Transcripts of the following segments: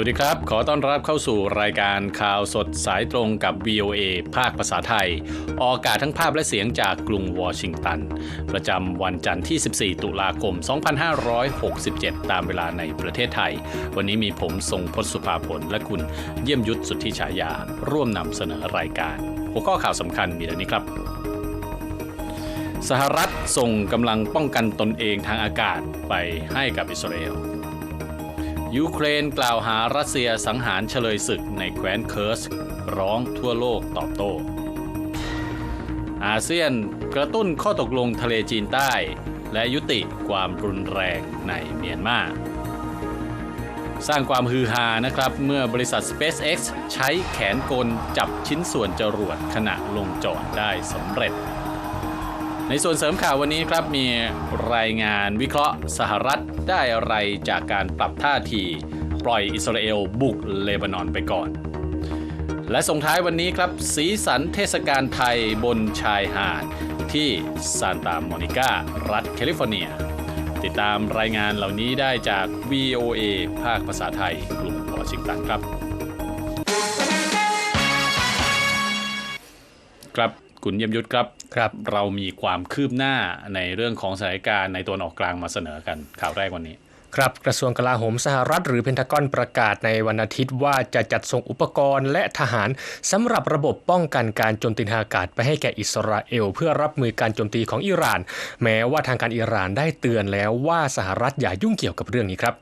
สวัสดีครับ ขอต้อนรับเข้าสู่รายการข่าวสดสายตรงกับ VOA ภาคภาษาไทย ออกอากาศทั้งภาพและเสียงจากกรุงวอชิงตัน ประจำวันจันทร์ที่ 14 ตุลาคม 2567 ตามเวลาในประเทศไทย วันนี้มีผมทรงพศสุภาผลและคุณเยี่ยมยุทธสุทธิฉายา ร่วมนำเสนอรายการ หัวข้อข่าวสำคัญมีดังนี้ครับ สหรัฐส่งกำลังป้องกันตนเองทางอากาศไปให้กับอิสราเอล ยูเครนกล่าวหารัสเซียสังหารเฉลยศึกในแคว้นเคิร์สร้องทั่วโลกตอบโต้ อาเซียนกระตุ้นข้อตกลงทะเลจีนใต้ และยุติความรุนแรงในเมียนมาสร้างความฮือฮานะครับเมื่อบริษัท SpaceX ใช้แขนกลจับชิ้นส่วนจรวดขณะลงจอดได้สำเร็จ ในส่วนเสริมข่าววันนี้ครับมีรายงานวิเคราะห์สหรัฐได้อะไรจากการปรับท่าที ปล่อยอิสราเอลบุกเลบานอนไปก่อน และส่งท้ายวันนี้ครับสีสันเทศกาลไทยบนชายหาดที่ซานตาโมนิการัฐแคลิฟอร์เนีย ติดตามรายงานเหล่านี้ได้จาก VOA ภาคภาษาไทยกรุงวอชิงตันครับ ครับ คุณเยี่ยมยุทธครับครับ เรามีความคืบหน้าในเรื่องของสถานการณ์ในตัวนออกกลางมาเสนอกันข่าวแรกวันนี้ครับกระทรวงกลาโหมสหรัฐหรือเพนทากอนประกาศในวันอาทิตย์ว่าจะจัดส่งอุปกรณ์และทหารสำหรับระบบป้องกันการโจมตีทางอากาศไปให้แก่อิสราเอล เพื่อรับมือการโจมตีของอิหร่าน แม้ว่าทางการอิหร่านได้เตือนแล้วว่าสหรัฐอย่ายุ่งเกี่ยวกับเรื่องนี้ครับ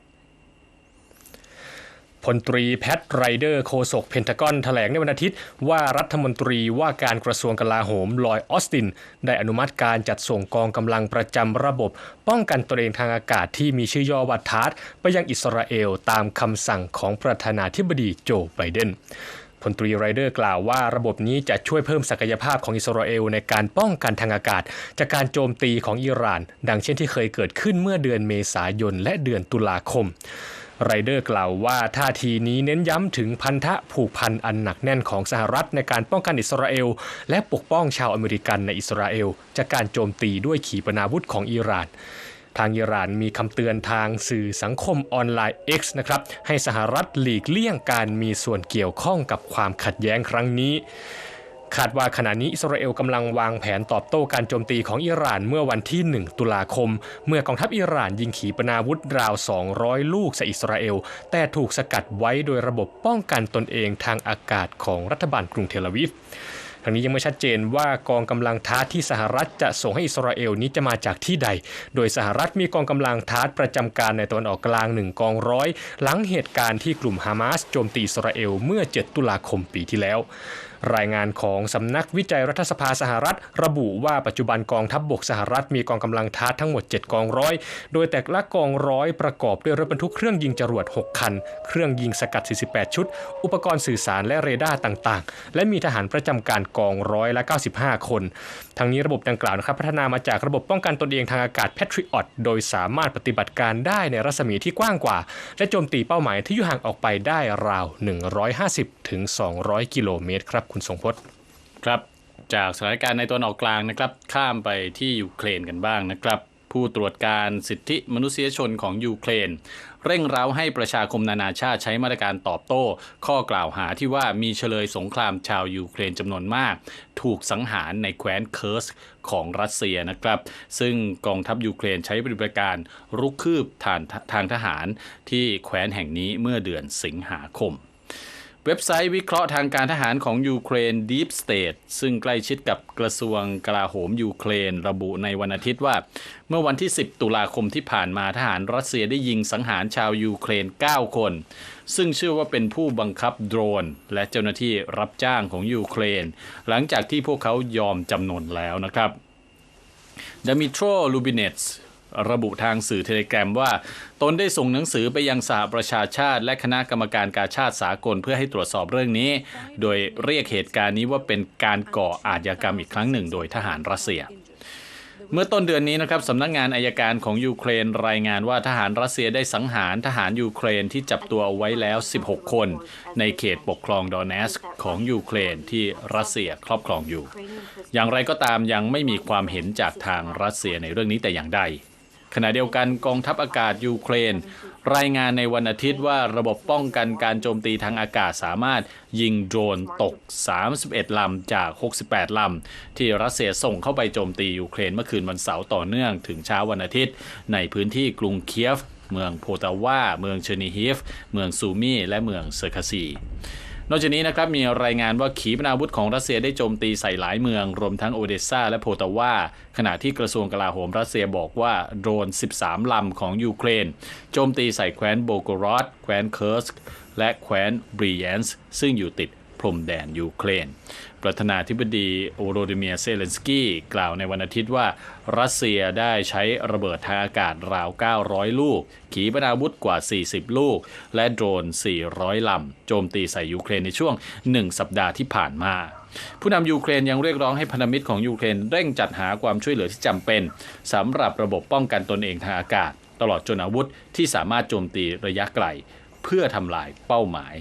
พลตรีแพทไรเดอร์โฆษกเพนทากอนแถลงในวันอาทิตย์ ว่ารัฐมนตรีว่าการกระทรวงกลาโหมลอยออสติน ได้อนุมัติการจัดส่งกองกำลังประจำระบบ ป้องกันตัวเองทางอากาศที่มีชื่อย่อว่าทาร์ตไปยังอิสราเอลตามคำสั่งของประธานาธิบดีโจไบเดนพลตรีไรเดอร์กล่าวว่าระบบนี้จะช่วยเพิ่มศักยภาพของอิสราเอลในการป้องกันทางอากาศ จากการโจมตีของอิหร่าน ดังเช่นที่เคยเกิดขึ้นเมื่อเดือนเมษายนและเดือนตุลาคม ไรเดอร์กล่าวว่าท่าทีนี้เน้นย้ำถึงพันธะผูกพันอันหนักแน่นของสหรัฐในการป้องกันอิสราเอล และปกป้องชาวอเมริกันในอิสราเอล จากการโจมตีด้วยขีปนาวุธของอิหร่านทางอิหร่านมีคำเตือนทางสื่อสังคมออนไลน์ X นะครับให้สหรัฐหลีกเลี่ยงการมีส่วนเกี่ยวข้องกับความขัดแย้งครั้งนี้ คาดว่าขณะนี้อิสราเอลกำลังวางแผนตอบโต้การโจมตีของอิหร่านเมื่อวันที่ 1 ตุลาคม เมื่อกองทัพอิหร่านยิงขีปนาวุธราว 200 ลูกใส่อิสราเอล แต่ถูกสกัดไว้โดยระบบป้องกันตนเองทางอากาศของรัฐบาลกรุงเทลอาวิฟทางนี้ยังไม่ชัดเจนว่ากองกำลังทาร์ที่สหรัฐจะส่งให้อิสราเอลนี้จะมาจากที่ใด โดยสหรัฐมีกองกำลังทาร์ประจำการในตะวันออกกลางหนึ่งกองร้อย หลังเหตุการณ์ที่กลุ่มฮามาสโจมตีอิสราเอลเมื่อ 7 ตุลาคมปีที่แล้ว รายงานของสำนักวิจัยรัฐสภาสหรัฐ ระบุว่าปัจจุบันกองทัพบบกสหรัฐมีกองกำลังทัพทั้งหมด 7 กองร้อย โดยแต่ละกองร้อยประกอบด้วยรถบรรทุกเครื่องยิงจรวด 6 คัน เครื่องยิงสกัด 48 ชุด อุปกรณ์สื่อสารและเรดาร์ต่าง ๆ และมีทหารประจำการกองร้อยละ 95 คน ทั้งนี้ระบบดังกล่าวนะครับพัฒนามาจากระบบป้องกันตนเองทางอากาศ Patriot โดยสามารถปฏิบัติการได้ในรัศมีที่กว้างกว่า และโจมตีเป้าหมายที่อยู่ห่างออกไปได้ราว 150ถึง200 กิโลเมตรครับคุณทรงพจน์ครับ จากสถานการณ์ในตัวนออกกลางนะครับข้ามไปที่ยูเครนกันบ้างนะครับ ผู้ตรวจการสิทธิมนุษยชนของยูเครน เร่งเร้าให้ประชาคมนานาชาติใช้มาตรการตอบโต้ ข้อกล่าวหาที่ว่ามีเฉลยสงครามชาวยูเครนจำนวนมาก ถูกสังหารในแคว้นเคิร์สของรัสเซียนะครับ ซึ่งกองทัพยูเครนใช้บัติการรุกคืบทาทางทหารที่แคว้นแห่งนี้เมื่อเดือนสิงหาคม เว็บไซต์วิเคราะห์ทางการทหารของยูเครน Deep State ซึ่งใกล้ชิดกับกระทรวงกลาโหมยูเครน ระบุในวันอาทิตย์ว่า เมื่อวันที่ 10 ตุลาคมที่ผ่านมาทหารรัสเซียได้ยิงสังหารชาวยูเครน 9 คน ซึ่งเชื่อว่าเป็นผู้บังคับโดรน และเจ้าหน้าที่รับจ้างของยูเครน หลังจากที่พวกเขายอมจำนนแล้วนะครับดมิโตรลูบิเนตส์ ระบุทางสื่อเทเลแกรมว่า ตนได้ส่งหนังสือไปยังสหประชาชาติ และคณะกรรมการกาชาติสากลเพื่อให้ตรวจสอบเรื่องนี้ โดยเรียกเหตุการณ์นี้ว่าเป็นการก่ออาชญากรรมอีกครั้งหนึ่ง โดยทหารรัสเซีย เมื่อต้นเดือนนี้นะครับสำนักงานอายการของยูเครนรายงานว่าทหารรัสเซียได้สังหารทหารยูเครนที่จับตัวเอาไว้แล้ว 16 คน ในเขตปกครองดอนเนสของยูเครนที่รัสเซียครอบครองอยู่ อย่างไรก็ตามยังไม่มีความเห็นจากทางรัสเซียในเรื่องนี้แต่อย่างใด ขณะเดียวกันกองทัพอากาศยูเครน รายงานในวันอาทิตย์ว่าระบบป้องกันการโจมตีทางอากาศสามารถยิงโดรนตก 31 ลำจาก 68 ลำ ที่รัสเซียส่งเข้าไปโจมตียูเครนเมื่อคืนวันเสาร์ต่อเนื่องถึงเช้าวันอาทิตย์ ในพื้นที่กรุงเคียฟ เมืองโพตาวา เมืองเชอร์นิฮีฟเมืองซูมีและเมืองเซอร์คาซี นอกจากนี้นะครับมีรายงานว่าขีปนาวุธของรัสเซียได้โจมตีใส่หลายเมือง รวมทั้งโอเดสซาและโพตาวาขณะที่กระทรวงกลาโหมรัสเซียบอกว่าโดรน 13 ลำของยูเครน โจมตีใส่แคว้นโบโกรอดแคว้นเคิร์สและแคว้นบรีแอนส์ซึ่งอยู่ติด พรมแดนยูเครน ประธานาธิบดีโอโรดิเมียเซเลนสกี้กล่าวในวันอาทิตย์ว่า รัสเซียได้ใช้ระเบิดทางอากาศราว 900 ลูก ขีปนาวุธกว่า 40 ลูก และโดรน 400 ลำ โจมตีใส่ยูเครนในช่วง 1 สัปดาห์ที่ผ่านมาผู้นำยูเครนยังเรียกร้องให้พันธมิตรของยูเครนเร่งจัดหาความช่วยเหลือที่จำเป็นสำหรับระบบป้องกันตนเองทางอากาศ ตลอดจนอาวุธที่สามารถโจมตีระยะไกล เพื่อทำลายเป้าหมาย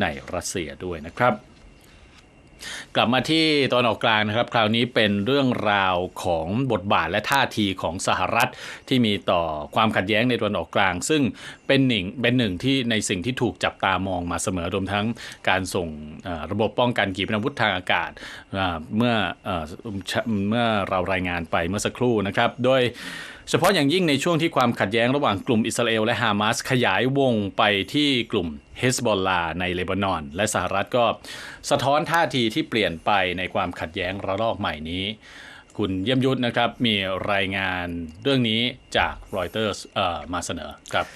ในรัสเซียด้วยนะครับกลับมาที่ตอนออกกลางนะครับ คราวนี้เป็นเรื่องราวของบทบาทและท่าทีของสหรัฐที่มีต่อความขัดแย้งในตอนออกกลาง ซึ่งเป็นหนึ่งเป็นหนึ่งที่ในสิ่งที่ถูกจับตามองมาเสมอรวมทั้งการส่งระบบป้องกันขีปนาวุธทางอากาศเมื่อเอ่อเมื่อเรารายงานไปเมื่อสักครู่นะครับ โดย เฉพาะอย่างยิ่งในช่วงที่ความขัดแย้งระหว่างกลุ่มอิสราเอลและฮามาสขยายวงไปที่กลุ่มเฮสบอลลาในเลบานอน และสหรัฐก็สะท้อนท่าทีที่เปลี่ยนไปในความขัดแย้งระลอกใหม่นี้ คุณเยี่ยมยุทธนะครับมีรายงานเรื่องนี้จากรอยเตอร์สมาเสนอครับ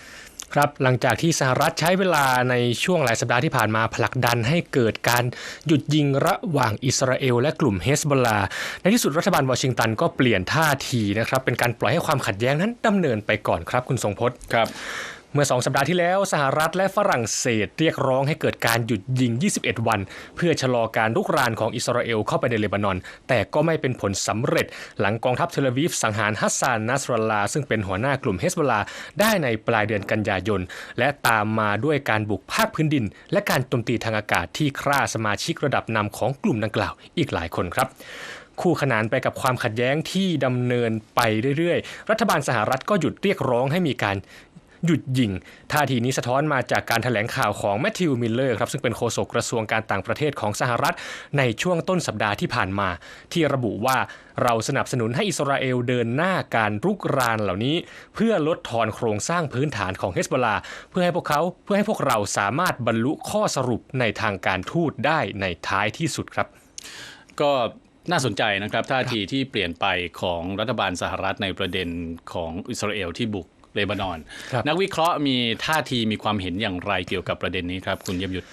ครับหลังจากที่สหรัฐใช้เวลาในช่วงหลายสัปดาห์ที่ผ่านมาผลักดันให้เกิดการหยุดยิงระหว่างอิสราเอลและกลุ่มเฮสบอลาในที่สุดรัฐบาลวอชิงตันก็เปลี่ยนท่าทีนะครับเป็นการปล่อยให้ความขัดแย้งนั้นดำเนินไปก่อนครับคุณทรงพจน์ครับ เมื่อ 2 สัปดาห์ที่แล้วสหรัฐและฝรั่งเศสเรียกร้องให้เกิดการหยุดยิง 21 วัน เพื่อชะลอการลุกรานของอิสราเอลเข้าไปในเลบานอน แต่ก็ไม่เป็นผลสำเร็จ หลังกองทัพเทลอาวีฟสังหารฮัสซานนัสรัลลา ซึ่งเป็นหัวหน้ากลุ่มเฮสบลลาได้ในปลายเดือนกันยายน และตามมาด้วยการบุกภาคพื้นดิน และการโจมตีทางอากาศที่ฆ่าสมาชิกระดับนำของกลุ่มดังกล่าวอีกหลายคนครับคู่ขนานไปกับความขัดแย้งที่ดำเนินไปเรื่อยๆ รัฐบาลสหรัฐก็หยุดเรียกร้องให้มีการ หยุดยิง ท่าทีนี้สะท้อนมาจากการถแถลงข่าวของแมทธิวมิลเลอร์ครับซึ่งเป็นโฆษกกระทรวงการต่างประเทศของสหรัฐ ในช่วงต้นสัปดาห์ที่ผ่านมา ที่ระบุว่าเราสนับสนุนให้อิสราเอลเดินหน้าการรุกรานเหล่านี้ เพื่อลดทอนโครงสร้างพื้นฐานของเฮสบอลาเพื่อให้พวกเขาเพื่อให้พวกเราสามารถบรรลุข้อสรุปในทางการทูตได้ในท้ายที่สุดครับ ก็น่าสนใจนะครับท่าทีที่เปลี่ยนไปของรัฐบาลสหรัฐในประเด็นของอิสราเอลที่บุก เลบานอนครับนักวิเคราะห์มีท่าทีมีความเห็นอย่างไรเกี่ยวกับประเด็นนี้ครับ คุณเยี่ยมยุทธ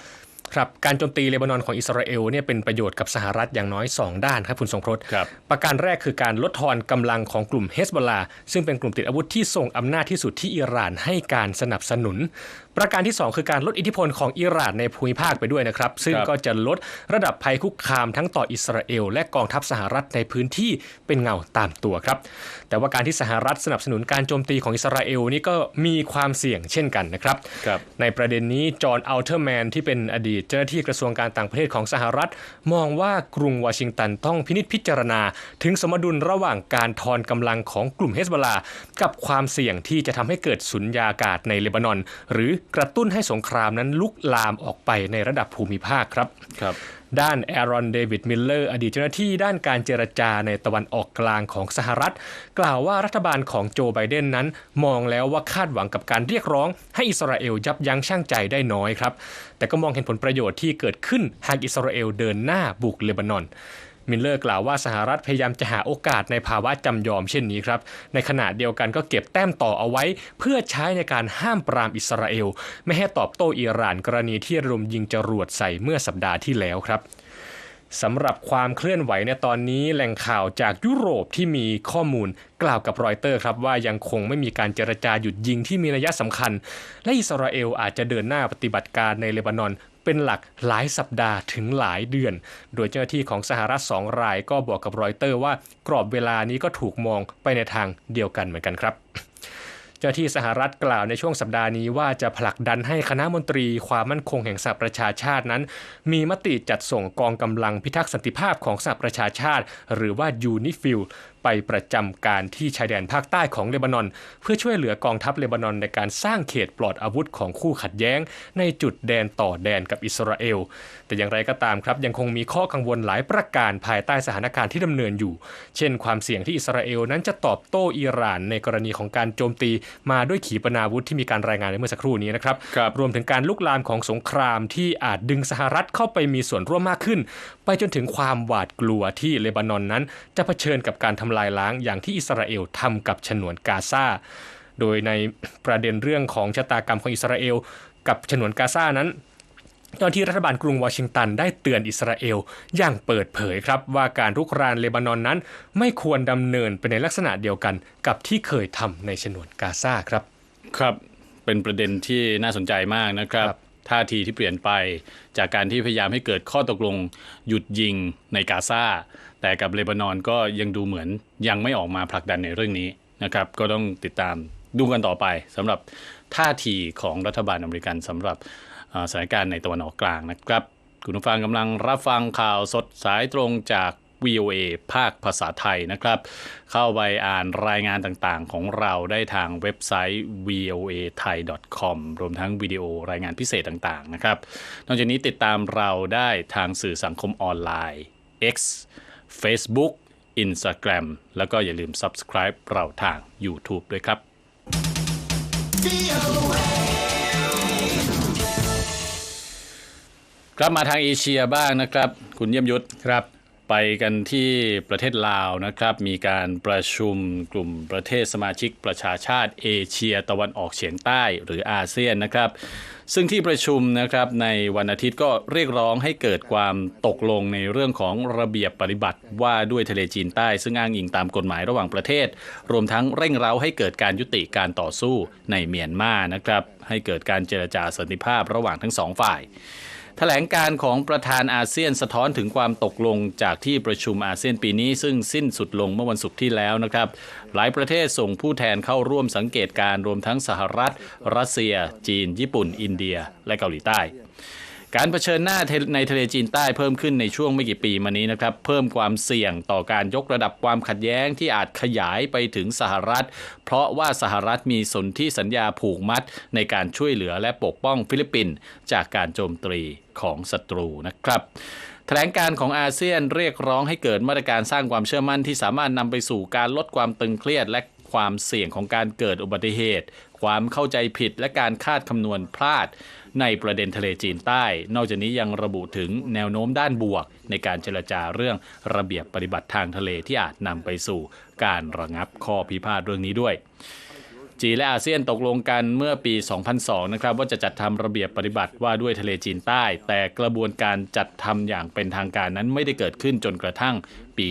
ครับการโจมตีเลบานอนของอิสราเอลเนี่ยเป็นประโยชน์กับสหรัฐอย่างน้อย 2 ด้านครับคุณทรงพจน์ครับประการแรกคือการลดทอนกำลังของกลุ่มเฮสบอลลาซึ่งเป็นกลุ่มติดอาวุธที่ทรงอำนาจที่สุดที่อิหร่านให้การสนับสนุน ประการที่ 2 คือการลดอิทธิพลของอิหร่านในภูมิภาคไปด้วยนะครับ ซึ่งครับก็จะลดระดับภัยคุกคามทั้งต่ออิสราเอล และกองทัพสหรัฐในพื้นที่เป็นเงาตามตัวครับ แต่ว่าการที่สหรัฐสนับสนุนการโจมตีของอิสราเอลนี่ก็มีความเสี่ยงเช่นกันนะครับครับในประเด็นนี้จอห์นอัลเทอร์แมนที่เป็นอดีตเจ้าหน้าที่กระทรวงการต่างประเทศของสหรัฐ มองว่ากรุงวอชิงตันต้องพินิจพิจารณา ถึงสมดุลระหว่างการทอนกำลังของกลุ่มเฮสบอลากับความเสี่ยงที่จะทำให้เกิดสุญญากาศในเลบานอน หรือกระตุ้นให้สงครามนั้นลุกลามออกไปในระดับภูมิภาคครับครับ ด้านแอรอนเดวิดมิลเลอร์อดีตเจ้าหน้าที่ด้านการเจรจาในตะวันออกกลางของสหรัฐ กล่าวว่ารัฐบาลของโจไบเดนนั้น มองแล้วว่าคาดหวังกับการเรียกร้อง ให้อิสราเอลยับยั้งชั่งใจได้น้อยครับแต่ก็มองเห็นผลประโยชน์ที่เกิดขึ้นหากอิสราเอลเดินหน้าบุกเลบานอน มิลเลอร์กล่าวว่าสหรัฐพยายามจะหาโอกาสในภาวะจำยอมเช่นนี้ครับ ในขณะเดียวกันก็เก็บแต้มต่อเอาไว้ เพื่อใช้ในการห้ามปรามอิสราเอล ไม่ให้ตอบโต้อิหร่านกรณีที่ระดมยิงจรวดใส่เมื่อสัปดาห์ที่แล้วครับสำหรับความเคลื่อนไหวในตอนนี้แหล่งข่าวจากยุโรปที่มีข้อมูลกล่าวกับรอยเตอร์ครับว่ายังคงไม่มีการเจรจาหยุดยิงที่มีนัยสำคัญ และอิสราเอลอาจจะเดินหน้าปฏิบัติการในเลบานอน เป็นหลักหลายสัปดาห์ถึงหลายเดือน โดยเจ้าหน้าที่ของสหรัฐสองรายก็บอกกับรอยเตอร์ว่ากรอบเวลานี้ก็ถูกมองไปในทางเดียวกันเหมือนกันครับเจ้าหน้าที่สหรัฐกล่าวในช่วงสัปดาห์นี้ว่าจะผลักดันให้คณะมนตรีความมั่นคงแห่งสหประชาชาตินั้น มีมติจัดส่งกองกำลังพิทักษ์สันติภาพของสหประชาชาติ หรือว่ายูนิฟิล ไปไปประจำการที่ชายแดนภาคใต้ของเลบานอน เพื่อช่วยเหลือกองทัพเลบานอนในการสร้างเขตปลอดอาวุธของคู่ขัดแย้ง ในจุดแดนต่อแดนกับอิสราเอล แต่อย่างไรก็ตามครับยังคงมีข้อกังวลหลายประการภายใต้สถานการณ์ที่ดำเนินอยู่ เช่น ความเสี่ยงที่อิสราเอลนั้นจะตอบโต้อิหร่านในกรณีของการโจมตีมาด้วยขีปนาวุธที่มีการรายงานในเมื่อสักครู่นี้นะครับครับรวมถึงการลุกลามของสงครามที่อาจดึงสหรัฐเข้าไปมีส่วนร่วมมากขึ้น ไปจนถึงความหวาดกลัวที่เลบานอนนั้น จะเผชิญกับการทำลายล้างอย่างที่อิสราเอลทำกับฉนวนกาซาโดยในประเด็นเรื่องของชะตากรรมของอิสราเอล กับฉนวนกาซานั้นตอนที่รัฐบาลกรุงวอชิงตันได้เตือนอิสราเอลอย่างเปิดเผยครับว่าการรุกรานเลบานอนนั้น ไม่ควรดำเนินไปในลักษณะเดียวกันกับที่เคยทำในฉนวนกาซาครับ ครับเป็นประเด็นที่น่าสนใจมากนะครับครับ ท่าทีที่เปลี่ยนไป จากการที่พยายามให้เกิดข้อตกลงหยุดยิงในกาซาแต่กับเลบานอนก็ยังดูเหมือนยังไม่ออกมาผลักดันในเรื่องนี้นะครับก็ต้องติดตามดูกันต่อไปสำหรับท่าทีของรัฐบาลอเมริกันสำหรับสถานการณ์ในตะวันออกกลางนะครับ คุณผู้ฟังกำลังรับฟังข่าวสดสายตรงจาก VOA ภาคภาษาไทยนะครับ เข้าไปอ่านรายงานต่างๆ ของเราได้ทางเว็บไซต์ voa thai com รวมทั้งวิดีโอรายงานพิเศษต่างๆนะครับ นอกจากนี้ติดตามเราได้ทางสื่อสังคมออนไลน์ X Facebook Instagram แล้วก็อย่าลืม Subscribe เราทาง YouTube ด้วยครับ กลับมาทางเอเชียบ้างนะครับ คุณเยี่ยมยุทธครับ ไปกันที่ประเทศลาวนะครับ มีการประชุมกลุ่มประเทศสมาชิกประชาชาติเอเชียตะวันออกเฉียงใต้หรืออาเซียนนะครับ ซึ่งที่ประชุมนะครับในวันอาทิตย์ก็เรียกร้องให้เกิดความตกลงในเรื่องของระเบียบปฏิบัติว่าด้วยทะเลจีนใต้ ซึ่งอ้างอิงตามกฎหมายระหว่างประเทศ รวมทั้งเร่งเร้าให้เกิดการยุติการต่อสู้ในเมียนมานะครับ ให้เกิดการเจรจาสันติภาพระหว่างทั้งสองฝ่าย แถลงการของประธานอาเซียนสะท้อนถึงความตกลงจากที่ประชุมอาเซียนปีนี้ ซึ่งสิ้นสุดลงเมื่อวันศุกร์ที่แล้วนะครับ หลายประเทศส่งผู้แทนเข้าร่วมสังเกตการณ์รวมทั้งสหรัฐ รัสเซีย จีน ญี่ปุ่น อินเดีย และเกาหลีใต้ การเผชิญหน้าในทะเลจีนใต้เพิ่มขึ้นในช่วงไม่กี่ปีมานี้นะครับ เพิ่มความเสี่ยงต่อการยกระดับความขัดแย้งที่อาจขยายไปถึงสหรัฐ เพราะว่าสหรัฐมีสนธิสัญญาผูกมัด ในการช่วยเหลือและปกป้องฟิลิปปินส์จากการโจมตีของศัตรูนะครับแถลงการของอาเซียนเรียกร้องให้เกิดมาตรการสร้างความเชื่อมั่นที่สามารถนำไปสู่การลดความตึงเครียดและความเสี่ยงของการเกิดอุบัติเหตุ ความเข้าใจผิดและการคาดคำนวณพลาด ในประเด็นทะเลจีนใต้ นอกจากนี้ยังระบุถึงแนวโน้มด้านบวก ในการเจรจาเรื่องระเบียบปฏิบัติทางทะเลที่อาจนำไปสู่การระงับข้อพิพาทเรื่องนี้ด้วยจีนและอาเซียนตกลงกันเมื่อปี 2002 นะครับว่าจะจัดทำระเบียบปฏิบัติว่าด้วยทะเลจีนใต้ แต่กระบวนการจัดทำอย่างเป็นทางการนั้นไม่ได้เกิดขึ้นจนกระทั่งปี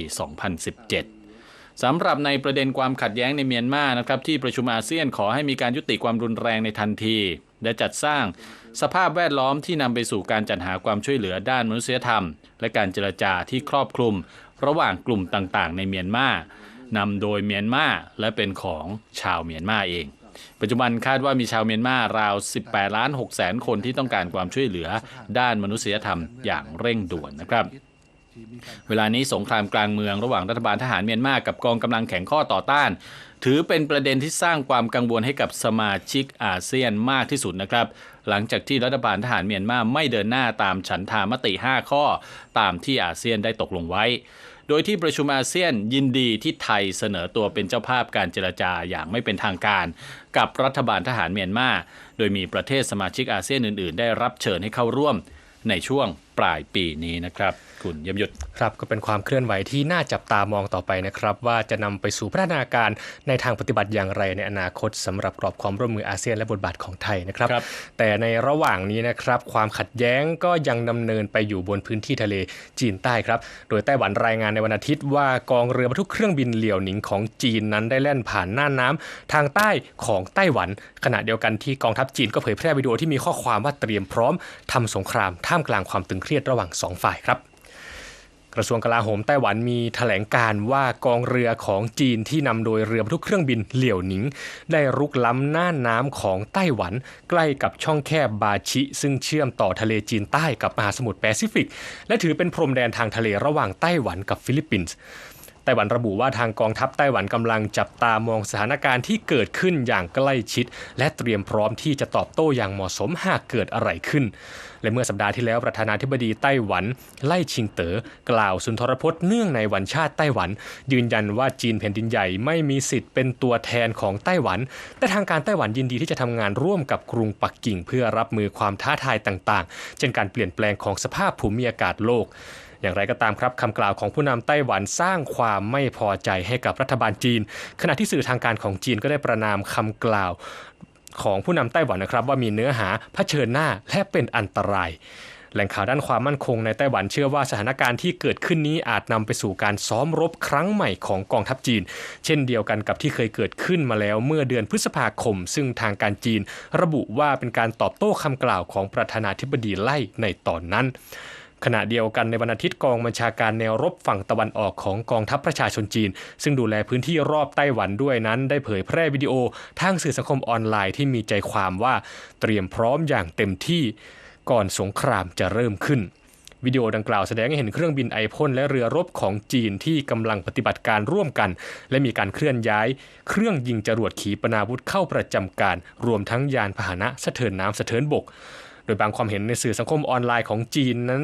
2017สำหรับในประเด็นความขัดแย้งในเมียนมานะครับที่ประชุมอาเซียนขอให้มีการยุติความรุนแรงในทันที และจัดสร้าง สภาพแวดล้อมที่นำไปสู่การจัดหาความช่วยเหลือด้านมนุษยธรรม และการเจรจาที่ครอบคลุม ระหว่างกลุ่มต่างๆ ในเมียนมานำโดยเมียนมาและเป็นของชาวเมียนมาเอง ปัจจุบันคาดว่ามีชาวเมียนมาราว 18 ล้าน6แสนคนที่ต้องการความช่วยเหลือด้านมนุษยธรรมอย่างเร่งด่วนนะครับเวลานี้สงครามกลางเมืองระหว่างรัฐบาลทหารเมียนมากับกองกำลังแข็งข้อต่อต้าน ถือเป็นประเด็นที่สร้างความกังวลให้กับสมาชิกอาเซียนมากที่สุดนะครับ หลังจากที่รัฐบาลทหารเมียนมาไม่เดินหน้าตามฉันทามติ 5 ข้อ ตามที่อาเซียนได้ตกลงไว้ โดยที่ประชุมอาเซียนยินดีที่ไทยเสนอตัวเป็นเจ้าภาพการเจรจาอย่างไม่เป็นทางการ กับรัฐบาลทหารเมียนมา โดยมีประเทศสมาชิกอาเซียนอื่น ๆ ได้รับเชิญให้เข้าร่วมในช่วง ปลายปีนี้นะครับ คุณเยมยุทธครับก็เป็นความเคลื่อนไหวที่น่าจับตามองต่อไปนะครับ ว่าจะนำไปสู่พัฒนาการในทางปฏิบัติอย่างไรในอนาคตสำหรับกรอบความร่วมมืออาเซียนและบทบาทของไทยนะครับครับแต่ในระหว่างนี้นะครับ ความขัดแย้งก็ยังดำเนินไปอยู่บนพื้นที่ทะเลจีนใต้ครับ โดยไต้หวันรายงานในวันอาทิตย์ว่ากองเรือบรรทุกเครื่องบินเหลี่ยวหนิงของจีนนั้นได้แล่นผ่านน่านน้ำทางใต้ของไต้หวัน ขณะเดียวกันที่กองทัพจีนก็เผยแพร่วิดีโอที่มีข้อความว่าเตรียมพร้อมทำสงครามท่ามกลางความตึงเครียดระหว่างสองฝ่ายครับ กระทรวงกลาโหมไต้หวันมีแถลงการว่ากองเรือของจีนที่นำโดยเรือบรรทุกเครื่องบินเหลี่ยวหนิง ได้รุกล้ำน่านน้ำของไต้หวัน ใกล้กับช่องแคบบาชิ ซึ่งเชื่อมต่อทะเลจีนใต้กับมหาสมุทรแปซิฟิก และถือเป็นพรมแดนทางทะเลระหว่างไต้หวันกับฟิลิปปินส์ ไต้หวันระบุว่าทางกองทัพไต้หวันกำลังจับตามองสถานการณ์ที่เกิดขึ้นอย่างใกล้ชิด และเตรียมพร้อมที่จะตอบโต้อย่างเหมาะสมหากเกิดอะไรขึ้น และเมื่อสัปดาห์ที่แล้วประธานาธิบดีไต้หวันไล่ชิงเตอ๋อกล่าวสุนทรพจน์เนื่องในวันชาติไต้หวัน ยืนยันว่าจีนแผ่นดินใหญ่ไม่มีสิทธิ์เป็นตัวแทนของไต้หวัน แต่ทางการไต้หวันยินดีที่จะทำงานร่วมกับกรุงปักกิ่ง เพื่อรับมือความท้าทายต่างๆ เช่นการเปลี่ยนแปลงของสภาพภูมิอากาศโลก อย่างไรก็ตามครับคำกล่าวของผู้นำไต้หวันสร้างความไม่พอใจให้กับรัฐบาลจีน ขณะที่สื่อทางการของจีนก็ได้ประนามคำกล่าวของผู้นำไต้หวันนะครับ ว่ามีเนื้อหาเผชิญหน้าและเป็นอันตรายแหล่งข่าวด้านความมั่นคงในไต้หวันเชื่อว่าสถานการณ์ที่เกิดขึ้นนี้อาจนำไปสู่การซ้อมรบครั้งใหม่ของกองทัพจีน เช่นเดียวกันกับที่เคยเกิดขึ้นมาแล้วเมื่อเดือนพฤษภาคม ซึ่งทางการจีน ระบุว่าเป็นการตอบโต้คำกล่าวของประธานาธิบดีไล่ในตอนนั้น ขณะเดียวกันในวันอาทิตย์กองบัญชาการแนวรบฝั่งตะวันออกของกองทัพประชาชนจีน ซึ่งดูแลพื้นที่รอบไต้หวันด้วยนั้น ได้เผยแพร่วิดีโอทางสื่อสังคมออนไลน์ที่มีใจความว่าเตรียมพร้อมอย่างเต็มที่ก่อนสงครามจะเริ่มขึ้นวิดีโอดังกล่าวแสดงให้เห็นเครื่องบินไอพ่นและเรือรบของจีนที่กำลังปฏิบัติการร่วมกัน และมีการเคลื่อนย้าย เครื่องยิงจรวดขีปนาวุธเข้าประจำการ รวมทั้งยานพาหนะสะเทินน้ำสะเทินบก โดยบางความเห็นในสื่อสังคมออนไลน์ของจีนนั้น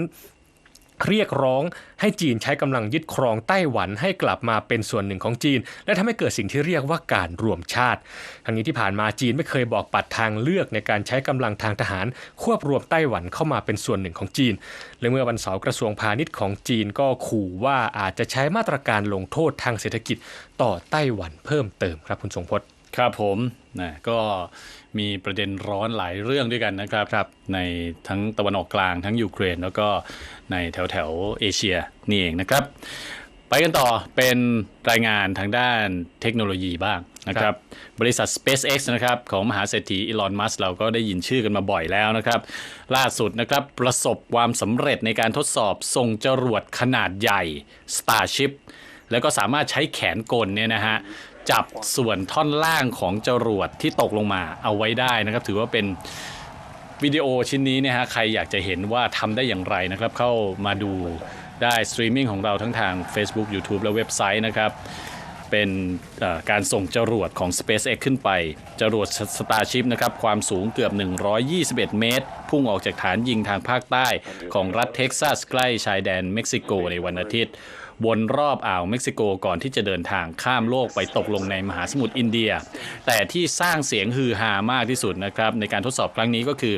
เรียกร้องให้จีนใช้กำลังยึดครองไต้หวันให้กลับมาเป็นส่วนหนึ่งของจีน และทำให้เกิดสิ่งที่เรียกว่าการรวมชาติ ทั้งนี้ที่ผ่านมาจีนไม่เคยบอกปัดทางเลือกในการใช้กำลังทางทหาร ควบรวมไต้หวันเข้ามาเป็นส่วนหนึ่งของจีน และเมื่อวันเสาร์กระทรวงพาณิชย์ของจีนก็ขู่ว่าอาจจะใช้มาตรการลงโทษทางเศรษฐกิจต่อไต้หวันเพิ่มเติมครับคุณทรงพจน์ ครับผมนะก็มีประเด็นร้อนหลายเรื่องด้วยกันนะครับครับในทั้งตะวันออกกลางทั้งยูเครน แล้วก็ในแถวแถวๆเอเชียนี่เองนะครับ ไปกันต่อเป็นรายงานทางด้านเทคโนโลยีบ้างนะครับบริษัท SpaceX นะครับของมหาเศรษฐีอีลอนมัสเราก็ได้ยินชื่อกันมาบ่อยแล้วนะครับ ล่าสุดนะครับประสบความสำเร็จในการทดสอบส่งจรวดขนาดใหญ่ Starship แล้วก็สามารถใช้แขนกลเนี่ยนะฮะ จับส่วนท่อนล่างของจรวดที่ตกลงมาเอาไว้ได้นะครับ ถือว่าเป็นวิดีโอชิ้นนี้เนี่ยฮะใครอยากจะเห็นว่าทำได้อย่างไรนะครับ เข้ามาดูได้สตรีมมิ่งของเราทั้งทาง Facebook YouTube และเว็บไซต์นะครับ เป็นการส่งจรวดของ SpaceX ขึ้นไป จรวด Starship นะครับความสูงเกือบ 121 เมตร พุ่งออกจากฐานยิงทางภาคใต้ของรัฐเท็กซัสใกล้ชายแดนเม็กซิโกในวันอาทิตย์วนรอบอ่าวเม็กซิโกก่อนที่จะเดินทางข้ามโลกไปตกลงในมหาสมุทรอินเดีย แต่ที่สร้างเสียงฮือฮามากที่สุดนะครับในการทดสอบครั้งนี้ก็คือ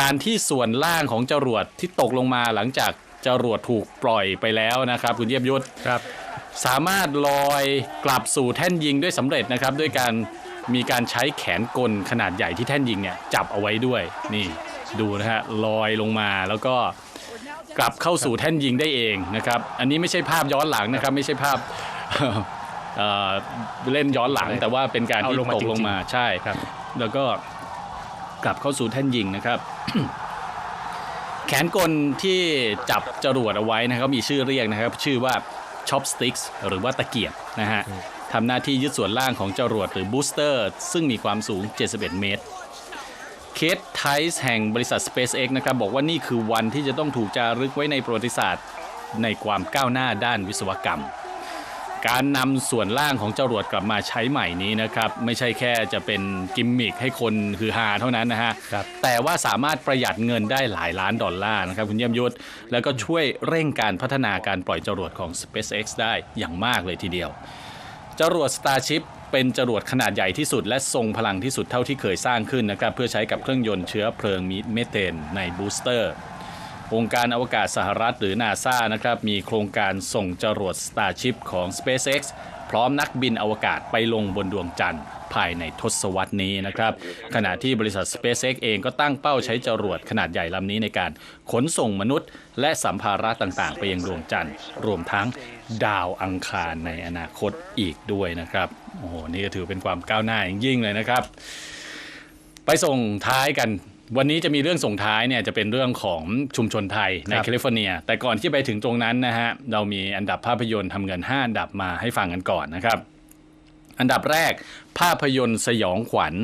การที่ส่วนล่างของจรวดที่ตกลงมาหลังจากจรวดถูกปล่อยไปแล้วนะครับ คุณเยียบยุทธครับ สามารถลอยกลับสู่แท่นยิงได้สำเร็จนะครับ ด้วยการมีการใช้แขนกลขนาดใหญ่ที่แท่นยิงเนี่ยจับเอาไว้ด้วยนี่ดูนะฮะลอยลงมาแล้วก็กลับเข้าสู่แท่นยิงได้เองนะครับ อันนี้ไม่ใช่ภาพย้อนหลังนะครับ ไม่ใช่ภาพเอ่อเล่นย้อนหลัง แต่ว่าเป็นการที่เอาลงมาตกลงมาใช่ครับ แล้วก็กลับเข้าสู่แท่นยิงนะครับ แขนกลที่จับจรวดเอาไว้นะครับ มีชื่อเรียกนะครับ ชื่อว่า chopsticks หรือว่าตะเกียบนะฮะทำหน้าที่ยึดส่วนล่างของจรวดหรือบูสเตอร์ ซึ่งมีความสูง 71 เมตร เคทไทส์แห่งบริษัท SpaceX นะครับบอกว่านี่คือวันที่จะต้องถูกจารึกไว้ในประวัติศาสตร์ ในความก้าวหน้าด้านวิศวกรรม การนำส่วนล่างของจรวดกลับมาใช้ใหม่นี้นะครับ ไม่ใช่แค่จะเป็นกิมมิคให้คนคือฮาเท่านั้นนะฮะ ครับ แต่ว่าสามารถประหยัดเงินได้หลายล้านดอลลาร์นะครับ คุณเยี่ยมยุทธแล้วก็ช่วยเร่งการพัฒนาการปล่อยจรวดของ SpaceX ได้อย่างมากเลยทีเดียว จรวด Starship เป็นจรวดขนาดใหญ่ที่สุด และทรงพลังที่สุดเท่าที่เคยสร้างขึ้นนะครับ เพื่อใช้กับเครื่องยนต์เชื้อเพลิงมีเมเทนในบูสเตอร์ องค์การอวกาศสหรัฐหรือนาซานะครับมีโครงการส่งจรวด Starship ของ SpaceX พร้อมนักบินอวกาศไปลงบนดวงจันทร์ภายในทศวรรษนี้นะครับ ขณะที่บริษัท SpaceX เองก็ตั้งเป้าใช้จรวดขนาดใหญ่ลำนี้ในการขนส่งมนุษย์ และสัมภาระต่างๆ ไปยังดวงจันทร์ รวมทั้งดาวอังคารในอนาคตอีกด้วยนะครับ โอ้โห นี่ก็ถือเป็นความก้าวหน้าอย่างยิ่งเลยนะครับ ไปส่งท้ายกัน วันนี้จะมีเรื่องส่งท้ายเนี่ยจะเป็นเรื่องของชุมชนไทยในครับแคลิฟอร์เนีย แต่ก่อนที่ไปถึงตรงนั้นนะฮะเรามีอันดับภาพยนตร์ทำเงิน 5 อันดับมาให้ฟังกันก่อนนะครับ อันดับแรกภาพยนตร์สยองขวัญ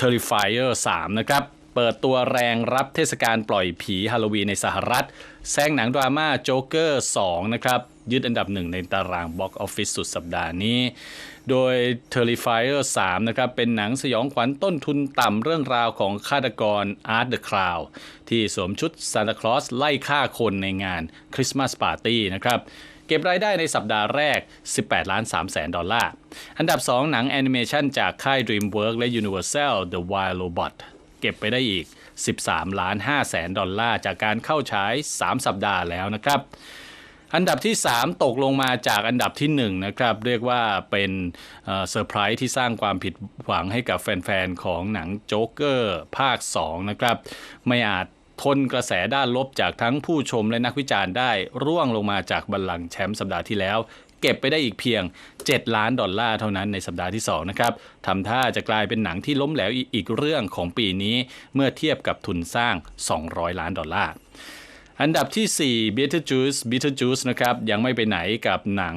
Terrifier 3นะครับเปิดตัวแรงรับเทศกาลปล่อยผีฮาโลวีนในสหรัฐแซงหนังดราม่าโจ๊กเกอร์2นะครับยึดอันดับหนึ่งในตารางบ็อกออฟฟิศสุดสัปดาห์นี้ โดย Terrifier 3 นะครับ เป็นหนังสยองขวัญต้นทุนต่ำเรื่องราวของฆาตกร Art the Clown ที่สวมชุดซานตาคลอสไล่ฆ่าคนในงานคริสต์มาสปาร์ตี้นะครับเก็บรายได้ในสัปดาห์แรก 18 ล้าน3แสนดอลลาร์ อันดับ 2 หนังแอนิเมชันจากค่าย DreamWorks และ Universal The Wild Robot เก็บไปได้อีก 13 ล้าน5แสนดอลลาร์ จากการเข้าฉาย3สัปดาห์แล้วนะครับ อันดับที่ 3 ตกลงมาจากอันดับที่1นะครับเรียกว่าเป็นเซอร์ไพรส์ที่สร้างความผิดหวังให้กับแฟนๆ ของหนังโจ๊กเกอร์ภาค 2 นะครับ ไม่อาจทนกระแสด้านลบจากทั้งผู้ชมและนักวิจารณ์ได้ร่วงลงมาจากบัลลังก์แชมป์สัปดาห์ที่แล้ว เก็บไปได้อีกเพียง 7 ล้านดอลลาร์เท่านั้นในสัปดาห์ที่ 2 นะครับทำท่าจะกลายเป็นหนังที่ล้มเหลวอีกเรื่องของปีนี้ เมื่อเทียบกับทุนสร้าง 200 ล้านดอลลาร์ อันดับที่ 4 Beetlejuice Beetlejuice นะครับยังไม่ไปไหนกับหนัง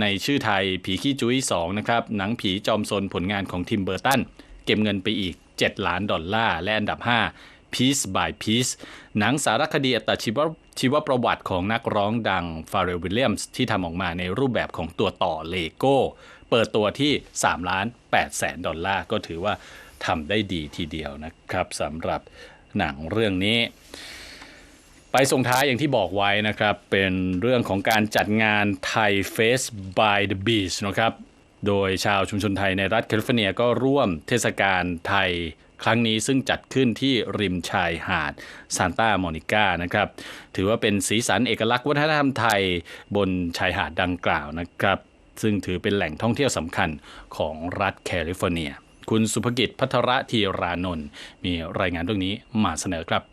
ในชื่อไทยผีขี้จุ้ย2นะครับหนังผีจอมซนผลงานของทิมเบอร์ตัน เก็บเงินไปอีก 7 ล้านดอลลาร์ และอันดับ 5 Piece by Piece หนังสารคดีอัตชีวชีวประวัติของนักร้องดังฟาเรลวิลเลียมส์ที่ทำออกมาในรูปแบบของตัวต่อเลโก้ เปิดตัวที่3ล้าน8แสนดอลลาร์ ก็ถือว่าทำได้ดีทีเดียวนะครับสำหรับหนังเรื่องนี้ ไปส่งท้ายอย่างที่บอกไว้นะครับ เป็นเรื่องของการจัดงานไทย Face by the Beach นะครับ โดยชาวชุมชนไทยในรัฐแคลิฟอร์เนียก็ร่วมเทศกาลไทยครั้งนี้ซึ่งจัดขึ้นที่ริมชายหาดซานตาโมนิกานะครับ ถือว่าเป็นสีสันเอกลักษณ์วัฒนธรรมไทยบนชายหาดดังกล่าวนะครับ ซึ่งถือเป็นแหล่งท่องเที่ยวสำคัญของรัฐแคลิฟอร์เนีย คุณสุภกิจพัทรธีรานนท์มีรายงานเรื่องนี้มาเสนอครับ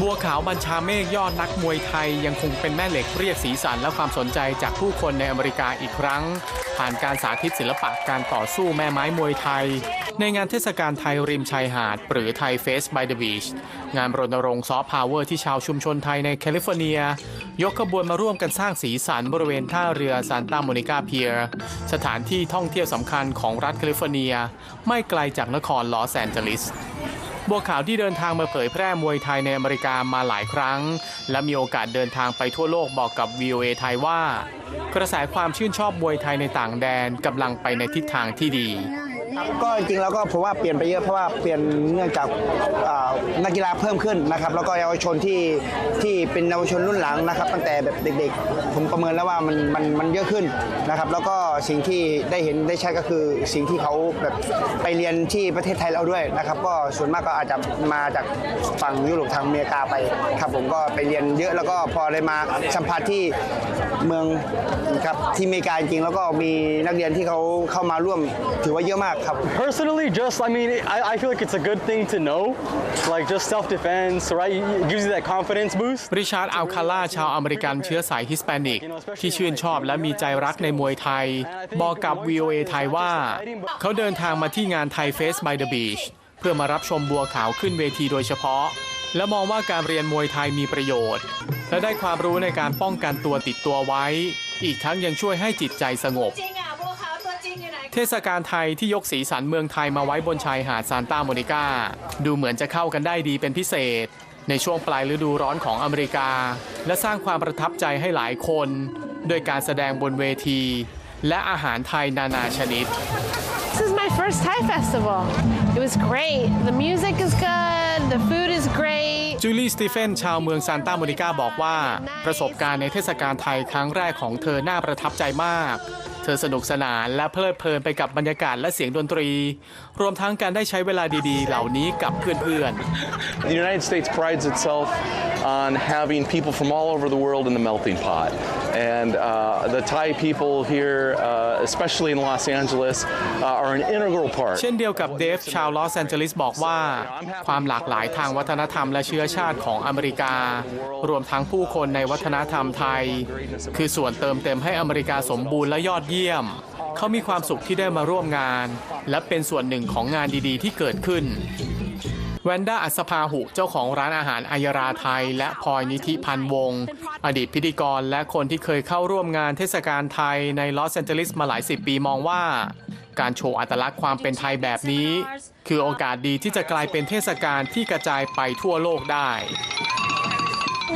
บัวขาวบัญชาเมฆยอดนักมวยไทยยังคงเป็นแม่เหล็กเรียกสีสันและความสนใจจากผู้คนในอเมริกาอีกครั้ง ผ่านการสาธิตศิลปะการต่อสู้แม่ไม้มวยไทย ในงานเทศกาลไทยริมชายหาด หรือไทยเฟส by the beach งานรณรงค์ซอฟต์พาวเวอร์ที่ชาวชุมชนไทยในแคลิฟอร์เนีย ยกขบวนมาร่วมกันสร้างสีสันบริเวณท่าเรือซานตาโมนิกาเพียร์สถานที่ท่องเที่ยวสำคัญของรัฐแคลิฟอร์เนีย ไม่ไกลจากนครลอสแอนเจลิส บัวขาวที่เดินทางมาเผยแพร่มวยไทยในอเมริกามาหลายครั้ง และมีโอกาสเดินทางไปทั่วโลกบอกกับ VOA ไทยว่า กระแสความชื่นชอบมวยไทยในต่างแดนกำลังไปในทิศทางที่ดี ก็จริงๆแล้วก็ผมว่าเปลี่ยนไปเยอะเพราะว่าเปลี่ยนเนื่องจากอ่านักกีฬาเพิ่มขึ้นนะครับ แล้วก็เยาวชนที่ที่เป็นเยาวชนรุ่นหลังนะครับ ตั้งแต่แบบเด็กๆ ผมประเมินแล้วว่ามันมันมันเยอะขึ้นนะครับ แล้วก็สิ่งที่ได้เห็นได้ใช้ก็คือสิ่งที่เขาแบบไปเรียนที่ประเทศไทยเราด้วยนะครับ ก็ส่วนมากก็อาจจะมาจากฝั่งยุโรปทางอเมริกาไปครับผมก็ไปเรียนเยอะแล้วก็พอได้มาสัมผัสที่เมืองครับที่อเมริกาจริงๆแล้วก็มีนักเรียนที่เขาเข้ามาร่วมถือว่าเยอะมาก Personally, just I mean, I, I feel like it's a good thing to know, like just self-defense, right? It gives you that confidence boost. ริชาร์ดอัลคาล่าชาวอเมริกันเชื้อสายฮิสแปนิก ที่ชื่นชอบและมีใจรักในมวยไทย บอกกับ VOA ไทยว่า เขาเดินทางมาที่งานไทยเฟส by the beach เพื่อมารับชมบัวขาวขึ้นเวทีโดยเฉพาะ และมองว่าการเรียนมวยไทยมีประโยชน์ และได้ความรู้ในการป้องกันตัวติดตัวไว้ อีกทั้งยังช่วยให้จิตใจสงบ ทศกาลไทยที่ยกสีสันเมืองไทยมาไว้บนชายหาดซานตาโมนิกาดูเหมือนจะเข้ากันได้ดีเป็นพิเศษ ในช่วงปลายฤดูร้อนของอเมริกา และสร้างความประทับใจให้หลายคนโดยการแสดงบนเวที และอาหารไทยนานาชนิด This is my first Thai festival. It was great. The music is good. The food is great. จูลี่สตีเฟนชาวเมืองซานตาโมนิกาบอกว่า ประสบการณ์ในเทศกาลไทยครั้งแรกของเธอน่าประทับใจมากเธอสนุกสนานและเพลิดเพลินไปกับบรรยากาศและเสียงดนตรี รวมทั้งการได้ใช้เวลาดีๆ เหล่านี้กับเพื่อนๆ The United States prides itself on having people from all over the world in the melting pot. And uh, the Thai people here, uh, especially in Los Angeles, uh, are an integral part. เช่นเดียวกับเดฟชาวลอสแอนเจลิสบอกว่า ความหลากหลายทางวัฒนธรรมและเชื้อชาติของอเมริกา รวมทั้งผู้คนในวัฒนธรรมไทย คือส่วนเติมเต็มให้อเมริกาสมบูรณ์และยอดเยี่ยมเขามีความสุขที่ได้มาร่วมงาน และเป็นส่วนหนึ่งของงานดีๆ ที่เกิดขึ้นแวนด้าอัศภาหุเจ้าของร้านอาหารอายราไทย และพลอยนิธิพันธ์วงศอดีตพิธีกรและคนที่เคยเข้าร่วมงานเทศกาลไทยในลอสแอนเจลิสมาหลายสิบปีมองว่า การโชว์อัตลักษณ์ความเป็นไทยแบบนี้ คือโอกาสดีที่จะกลายเป็นเทศกาลที่กระจายไปทั่วโลกได้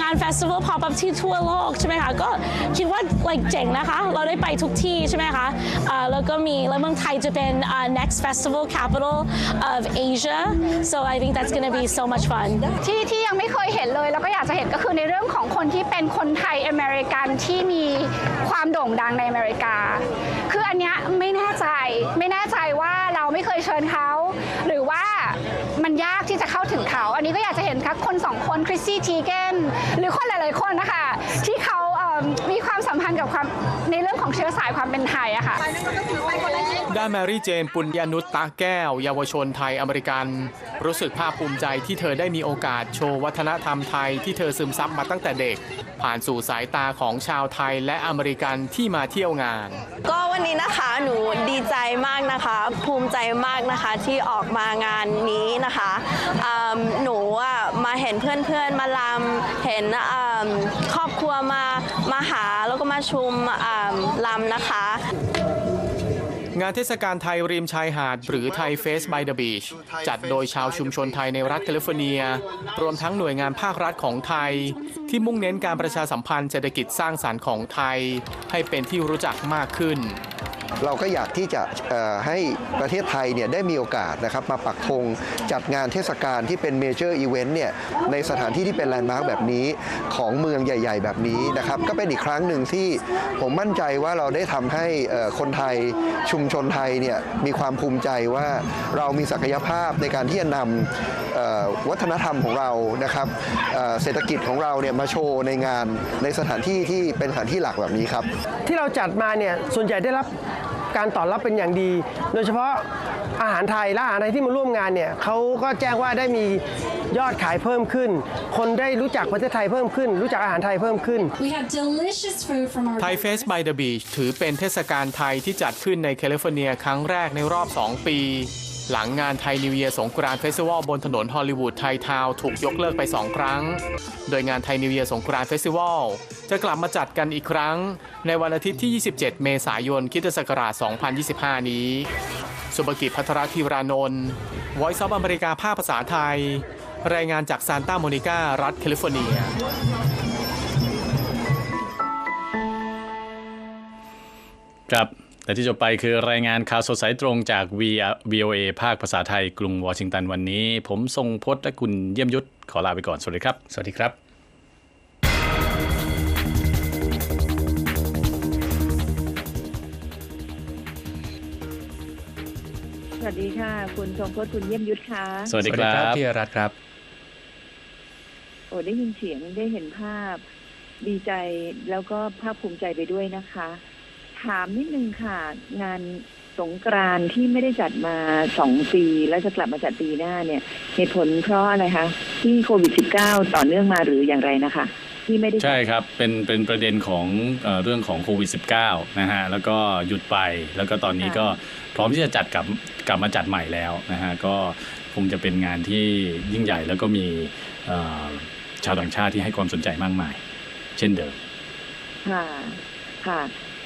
งานเฟสติวัล pop up ที่ทั่วโลกใช่ไหมคะ ก็คิดว่า like เจ๋งนะคะ เราได้ไปทุกที่ใช่ไหมคะอ่าแล้วก็มีแล้วเมืองไทยจะเป็นอ่า next festival capital of Asia so I think that's gonna be so much fun ที่ที่ยังไม่เคยเห็นเลยแล้วก็อยากจะเห็นก็คือในเรื่องของคนที่เป็นคนไทยอเมริกันที่มีความโด่งดังในอเมริกา คืออันเนี้ยไม่แน่ใจไม่แน่ใจว่าเราไม่เคยเชิญเขาหรือว่า มันยากที่จะเข้าถึงเขา อันนี้ก็อยากจะเห็นครับคนสองคนคริสซี่ทีเกนหรือคนหลาย ๆ คนนะคะที่เขามีความสัมพันธ์กับความ ในเรื่องของเชื้อสายความเป็นไทยอะค่ะ ด้านแมรี่เจน ปุญญานุตตาแก้ว เยาวชนไทยอเมริกัน รู้สึกภาคภูมิใจที่เธอได้มีโอกาสโชว์วัฒนธรรมไทยที่เธอซึมซับมาตั้งแต่เด็ก ผ่านสู่สายตาของชาวไทยและอเมริกันที่มาเที่ยวงาน ก็วันนี้นะคะหนูดีใจมากนะคะ ภูมิใจมากนะคะที่ออกมางานนี้นะคะอืมหนูอะมาเห็นเพื่อนๆมาลำเห็นอืมครอบครัวมามาหาแล้วก็มาชุมอืมลำนะคะ งานเทศกาลไทยริมชายหาด หรือไทยเฟส by the beach จัดโดยชาวชุมชนไทยในรัฐแคลิฟอร์เนีย รวมทั้งหน่วยงานภาครัฐของไทย ที่มุ่งเน้นการประชาสัมพันธ์เศรษฐกิจสร้างสารรค์ของไทย ให้เป็นที่รู้จักมากขึ้น เราก็อยากที่จะให้ประเทศไทยเนี่ยได้มีโอกาสนะครับมาปักธงจัดงานเทศกาลที่เป็นเมเจอร์อีเวนต์เนี่ยในสถานที่ที่เป็นแลนด์มาร์คแบบนี้ของเมืองใหญ่ ๆ แบบนี้นะครับก็เป็นอีกครั้งหนึ่งที่ผมมั่นใจว่าเราได้ทำให้คนไทยชุมชนไทยเนี่ยมีความภูมิใจว่าเรามีศักยภาพในการที่จะนำวัฒนธรรมของเรานะครับเศรษฐกิจของเราเนี่ยมาโชว์ในงานในสถานที่ที่เป็นสถานที่หลักแบบนี้ครับ ที่เราจัดมาเนี่ยส่วนใหญ่ได้รับ การตอบรับเป็นอย่างดี โดยเฉพาะอาหารไทยและอาหารไทยที่มาร่วมงานเนี่ยเขาก็แจ้งว่าได้มียอดขายเพิ่มขึ้น คนได้รู้จักประเทศไทยเพิ่มขึ้น รู้จักอาหารไทยเพิ่มขึ้น We have delicious food from our ไทยเฟส by the beach ถือเป็นเทศกาลไทยที่จัดขึ้นในแคลิฟอร์เนียครั้งแรกในรอบ 2 ปี หลังงานไทยนิวเยียร์สงกรานต์เฟสติวัลบนถนนฮอลลีวูดไทยทาวถูกยกเลิกไป 2 ครั้ง โดยงานไทยนิวเยียร์สงกรานต์เฟสติวัลจะกลับมาจัดกันอีกครั้ง ในวันอาทิตย์ที่ 27 เมษายนคิศักราช 2025 นี้ สุภกิจพัทรธีรานนท์ Voice of อเมริกาภาคภาษาไทย รายงานจากซานตาโมนิการัฐแคลิฟอร์เนียครับ แต่ที่จบไปคือรายงานข่าวสดสายตรงจาก VOA ภาคภาษาไทยกรุงวอชิงตันวันนี้ ผมทรงพจน์และคุณเยี่ยมยุทธขอลาไปก่อน สวัสดีครับ สวัสดีครับสวัสดีค่ะ คุณทรงพจน์คุณเยี่ยมยุทธค่ะ สวัสดีครับพี่รัตครับ โอ้ได้ยินเสียงได้เห็นภาพ ดีใจแล้วก็ภาคภูมิใจไปด้วยนะคะ ถามนิดนึงค่ะ งานสงกรานต์ที่ไม่ได้จัดมาสองปีแล้วจะกลับมาจัดปีหน้าเนี่ยเหตุผลเพราะอะไรคะที่โควิด -19 ต่อเนื่องมาหรืออย่างไรนะคะที่ไม่ได้จัดใช่ครับเป็นเป็นประเด็นของเอ่อเรื่องของโควิด -19 นะฮะแล้วก็หยุดไปแล้วก็ตอนนี้ก็พร้อมที่จะจัดกลับกลับมาจัดใหม่แล้วนะฮะก็คงจะเป็นงานที่ยิ่งใหญ่แล้วก็มีเอ่อชาวต่างชาติที่ให้ความสนใจมากมาย เช่นเดิม ค่ะ ค่ะ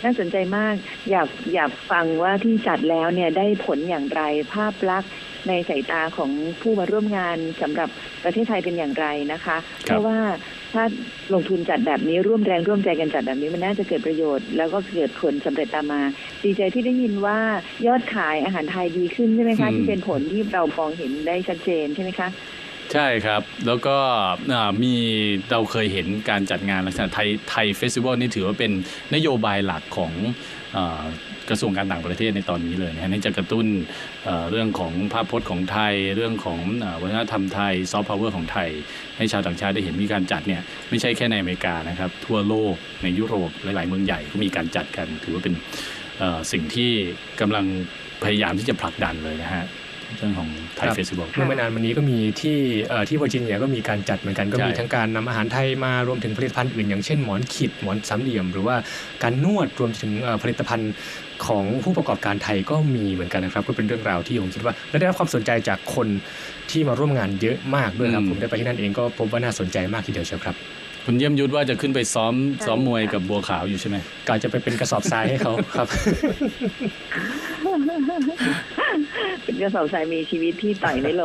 น่าสนใจมาก อยากอยากฟังว่าที่จัดแล้วเนี่ยได้ผลอย่างไรภาพลักษณ์ในสายตาของผู้มาร่วมงานสำหรับประเทศไทยเป็นอย่างไรนะคะ เพราะว่าถ้าลงทุนจัดแบบนี้ร่วมแรงร่วมใจกันจัดแบบนี้มันน่าจะเกิดประโยชน์ แล้วก็เกิดผลสำเร็จตามมา ดีใจที่ได้ยินว่ายอดขายอาหารไทยดีขึ้นใช่ไหมคะอืมที่เป็นผลที่เรามองเห็นได้ชัดเจนใช่ไหมคะ ใช่ครับ แล้วก็มีเราเคยเห็นการจัดงานลักษณะไทยไทยเฟสติวัลนี่ถือว่าเป็นนโยบายหลักของกระทรวงการต่างประเทศในตอนนี้เลยนะนี่จะกระตุ้นเรื่องของภาพพจน์ของไทย เรื่องของวัฒนธรรมไทยซอฟต์พาวเวอร์ของไทย ให้ชาวต่างชาติได้เห็นมีการจัดเนี่ยไม่ใช่แค่ในอเมริกานะครับ ทั่วโลกในยุโรปหลาย ๆ เมืองใหญ่ก็มีการจัดกัน ถือว่าเป็นสิ่งที่กำลังพยายามที่จะผลักดันเลยนะฮะ เรื่องของไทยครับเฟสติวัลเมื่อไม่นานมานี้ก็มีที่เอ่อที่เวอร์จิเนียก็มีการจัดเหมือนกันก็ใช่มีทั้งการนำอาหารไทยมารวมถึงผลิตภัณฑ์อื่นอย่างเช่นหมอนขีดหมอนสามเหลี่ยม หรือว่าการนวดรวมถึงเอ่อผลิตภัณฑ์ของผู้ประกอบการไทยก็มีเหมือนกันนะครับ ก็เป็นเรื่องราวที่ผมคิดว่าและได้รับความสนใจจากคนที่มาร่วมงานเยอะมากด้วยครับอืมผมได้ไปที่นั่นเองก็พบว่าน่าสนใจมากทีเดียวเชียวครับคุณเยี่ยมยุทธว่าจะขึ้นไปซ้อมซ้อมมวยกับบัวขาวอยู่ใช่ไหมกาจะไปเป็นกระสอบทรายให้เขาครับ เป็นกระสอบทรายมีชีวิตที่ไต่ไม่ลง